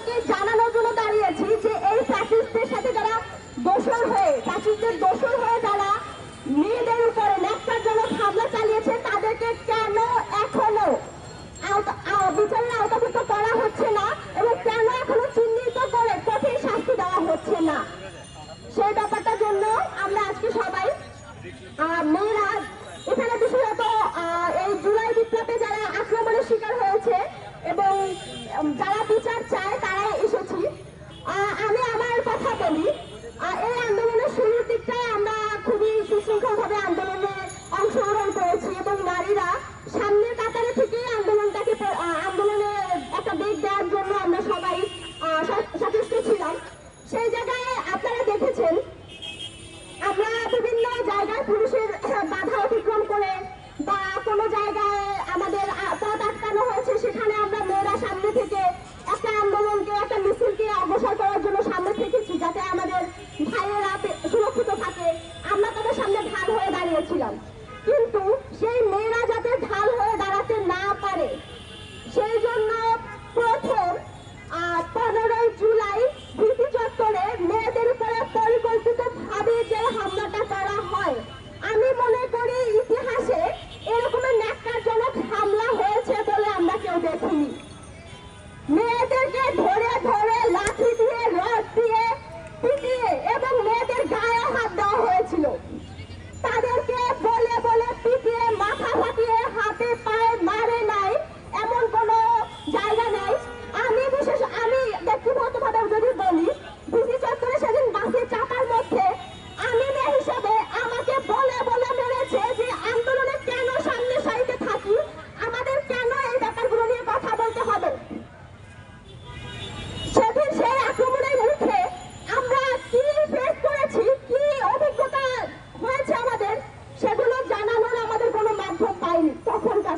জনগণকে জানানোর জন্য দাঁড়িয়েছি যে এই ফ্যাসিস্টদের সাথে যারা দোষর হয়ে ফ্যাসিস্টদের দোষর হয়ে যারা মেয়েদের উপরে ন্যাক্তারজনক হামলা চালিয়েছে, তাদেরকে কেন এখনও বিচারের আওতাভুক্ত করা হচ্ছে না এবং কেন এখনও চিহ্নিত করে কঠিন শাস্তি দেওয়া হচ্ছে না? সেই ব্যাপারটার জন্য আমরা আজকে সবাই মেয়েরা, এখানে বিশেষত এই জুলাই বিপ্লবে যারা আক্রমণের শিকার হয়েছে এবং যারা বিচার চায় তারা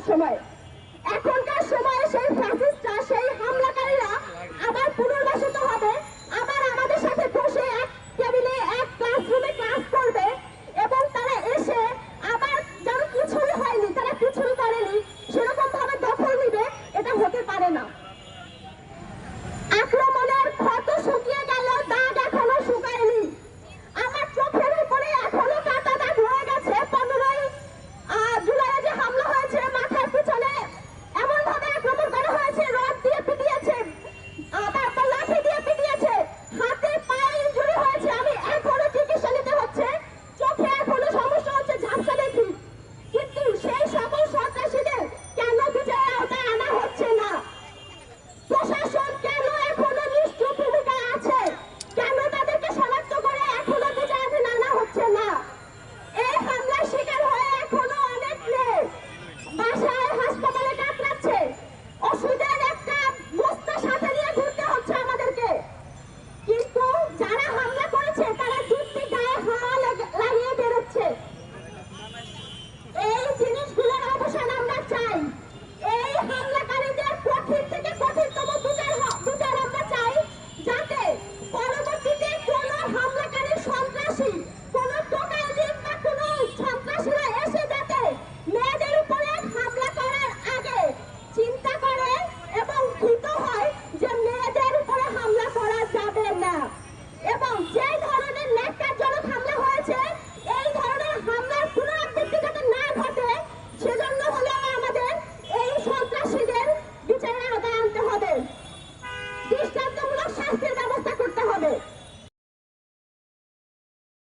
সময়। এখনকার